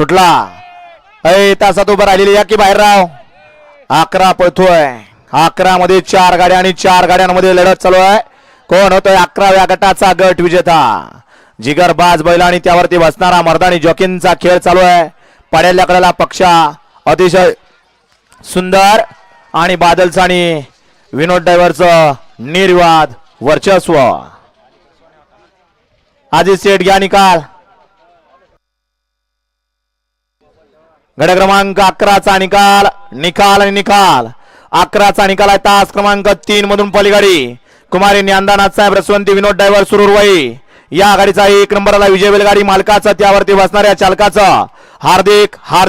सुटला. अय तासात उभं राहिलेली या की बाहेर राव अकरा पळतोय. अकरा मध्ये चार गाड्या आणि चार गाड्यांमध्ये लढत चालू आहे. कोण होतोय अकराव्या गटाचा गट विजेता? जिगर बाज बैल आणि त्यावरती बसणारा मर्दानी जॉकींचा खेळ चालू आहे. पड्याल्या कडेला पक्षा अतिशय सुंदर आणि बादलचा आणि विनोद ड्रायव्हरचं निर्वाद वर्चस्व. आजी सेट घ्या निकाल. गड क्रमांक अकराचा निकाल निकाल आणि निकाल. अकराचा निकाल आहे तास क्रमांक तीन मधून पलीगाडी कुमारी ज्ञानदानाथ साहेब रसवंती विनोद ड्रायव्हर सुरुरवाई या गाडीचा एक नंबरला विजय बैलगाडी मालकाचा त्यावरती बसणाऱ्या चालकाचा. हार्दिक हार्दिक